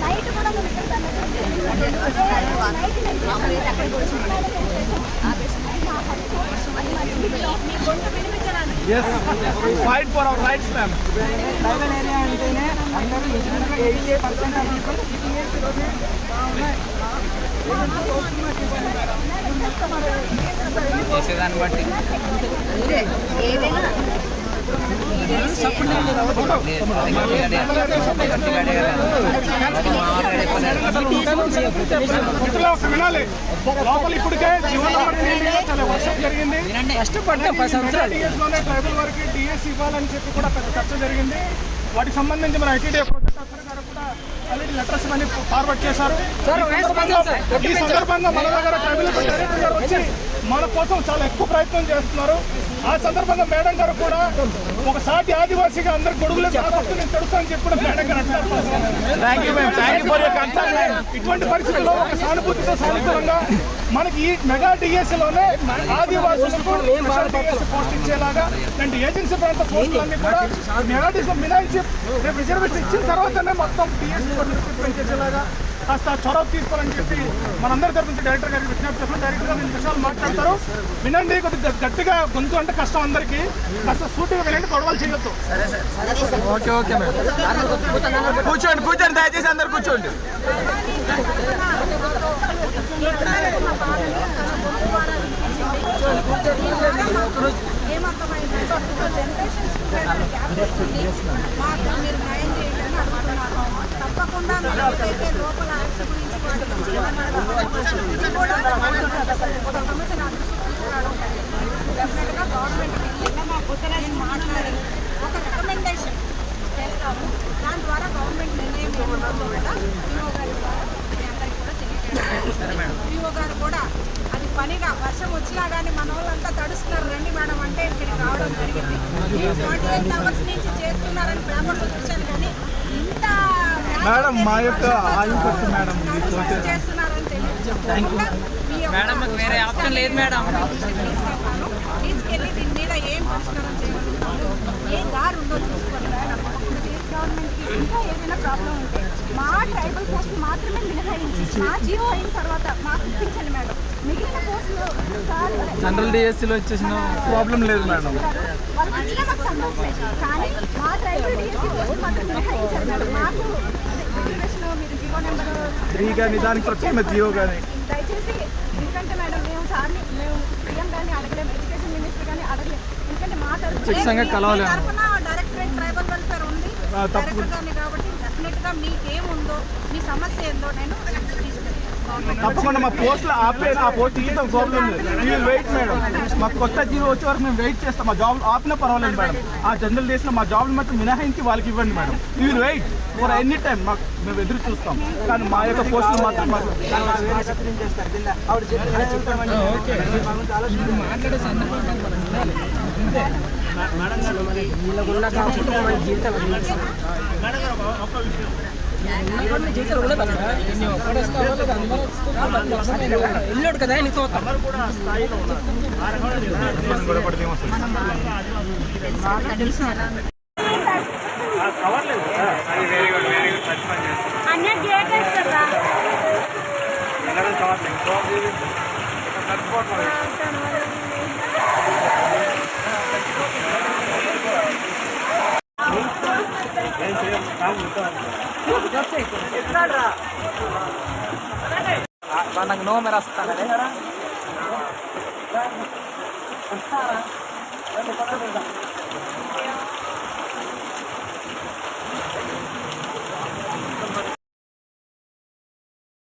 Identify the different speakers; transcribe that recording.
Speaker 1: Night కూడా మేము ఇక్కడ తల్లిదండ్రులు నైట్ నేను అక్కడికి వచ్చి నా హక్కు అది మా జీవితం మీ గొంతు వినిపించడానికి
Speaker 2: as fight for our rights ma'am
Speaker 3: tribal area అంటేనే అందరూ ఇంచుమించుగా ఎయిటీ పర్సెంట్ ఆఫ్ పీపుల్ సిటీఎస్లోనే
Speaker 4: చేసేదాన్ని బట్టి
Speaker 2: ఇట్లా ఒక వినాలి లోపల ఇప్పటికే జీవన చాలా వర్షం జరిగింది
Speaker 3: కష్టపడ్డాం పది సంవత్సరాలు
Speaker 2: డిఎస్లోనే ట్రైబల్ వారికి డిఎస్ ఇవ్వాలని చెప్పి కూడా పెద్ద చర్చ జరిగింది వాటికి సంబంధించి మన ఐటీడీ ప్రాజెక్ట్ ఆఫీసర్ గారు కూడా ఆల్రెడీ లెటర్స్ అన్ని ఫార్వర్డ్ చేశారు
Speaker 3: సార్,
Speaker 2: ఈ సందర్భంగా- మన దగ్గర ట్రైబల్ డైరెక్టర్ గారు వచ్చి మన కోసం చాలా ఎక్కువ ప్రయత్నం చేస్తున్నారు. ఆ సందర్భంగా మేడం గారు కూడా ఒక సాటి ఆదివాసిగా అందరు గొడుగులు కాకపోతే నేను మేడం గారు కన్సర్న్ ఇటువంటి పరిస్థితుల్లో ఒక సానుభూతితో సానుకూలంగా మనకి ఈ మెగా డిఎస్లోనే ఆదివాసులకు పోస్ట్ ఇచ్చేలాగా ఏజెన్సీ ప్రాంత పోస్టులన్నీ కూడా మెగా డిఎస్ మినాయించి రేపు రిజర్వేషన్ ఇచ్చిన తర్వాతనే మొత్తం డిఎస్ పెంచేసేలాగా కాస్త చొరవ తీసుకోవాలని చెప్పి మనందరి తరఫు నుంచి డైరెక్టర్ గారికి విజ్ఞప్తి చేస్తున్నాం. డైరెక్టర్ గారు విషయాలు మాట్లాడతారు. వినండి కొద్దిగా గట్టిగా గొంతు అంటే కష్టం అందరికీ. కాస్త సూటిగా వినండి గొడవలు చేయొద్దు.
Speaker 3: Okay okay madam. కూర్చోండి కూర్చోండి దయచేసి అందరు కూర్చోండి.
Speaker 1: ఏమర్థమైందంటే జనరేషన్స్ మాకు ఒక రికమెండేషన్ చేస్తాము దాని ద్వారా గవర్నమెంట్ నిర్ణయం ఏముందో కూడా ఈఓ గారి ద్వారా మీ అందరికీ ఈఓ గారు కూడా అది పనిగా వర్షం వచ్చినా కానీ మన వాళ్ళంతా తడుస్తున్నారు రండి మేడం అంటే ఇక్కడికి రావడం జరిగింది ఫార్టీ ఎయిట్ అవర్స్ నుంచి చేస్తున్నారని పేపర్లో చూశాను కానీ ఇంత
Speaker 2: మేడం, మా యొక్క ఆయువు ఖర్చు మేడం,
Speaker 4: మేడం మాకు వేరే ఆప్షన్ లేదు మేడం.
Speaker 1: తీసుకెళ్ళి దీని మీద ఏం పరిష్కారం చేయగలుగుతాము? ఏ దారి ఉందో చూసుకోండి మేడం. స్టేట్ గవర్నమెంట్కి ఇంకా ఏదైనా ప్రాబ్లం ఉంటే మా ట్రైబల్ పోస్ట్ మాత్రమే మినహాయించి మా జియో అయిన తర్వాత మాకు ఇప్పించండి మేడం. మిగిలిన పోస్టులు సార్
Speaker 3: జనరల్ డిఎస్సీలో వచ్చేసిన
Speaker 2: ప్రాబ్లం లేదు మేడం.
Speaker 1: కానీ మా ట్రైబల్ డిఎస్సీ పోస్ట్ మాత్రం మినహాయించారు మేడం. మాకు రిజర్వేషన్ మీరు జియో నెంబర్
Speaker 2: త్రీ కానీ దానికి వచ్చే జియో కానీ
Speaker 1: దయచేసి ఎందుకంటే మేడం మేము సార్ని మేము సీఎం గారిని అడగలేము ఎడ్యుకేషన్ మినిస్టర్ గారిని అడగలేము ఎందుకంటే మా తరఫున
Speaker 3: ఖచ్చితంగా కలవలేము.
Speaker 1: తరఫున డైరెక్టరేట్ ట్రైబల్ వెల్ఫేర్ ఉంది. డైరెక్టర్ గారిని కాబట్టి డెఫినెట్గా మీకేముందో మీ సమస్య ఏందో నేను తీసుకెళ్తాను
Speaker 2: తప్పకుండా మా పోస్టులు ఆపే ఆ పోస్ట్ ఇస్తాం ప్రాబ్లం లేదు వెయిట్ మేడం మాకు కొత్త జీవో వచ్చే వరకు మేము వెయిట్ చేస్తాం మా జాబ్ ఆపినా పర్వాలేదు మేడం ఆ జనరల్ డేస్లో మా జాబ్లు మాత్రం మినహాయించి వాళ్ళకి ఇవ్వండి మేడం మీరు వెయిట్ ఫర్ ఎనీ టైం మాకు మేము ఎదురు చూస్తాం కానీ మా యొక్క పోస్టులు మాత్రం మాకు
Speaker 3: మాట్లాడే సందర్భం వీళ్ళకున్న విషయం వెళ్ళాడు కదా నీతో
Speaker 1: అన్న గేట్ వేస్తారా
Speaker 3: నాకు నో మరి వస్తాను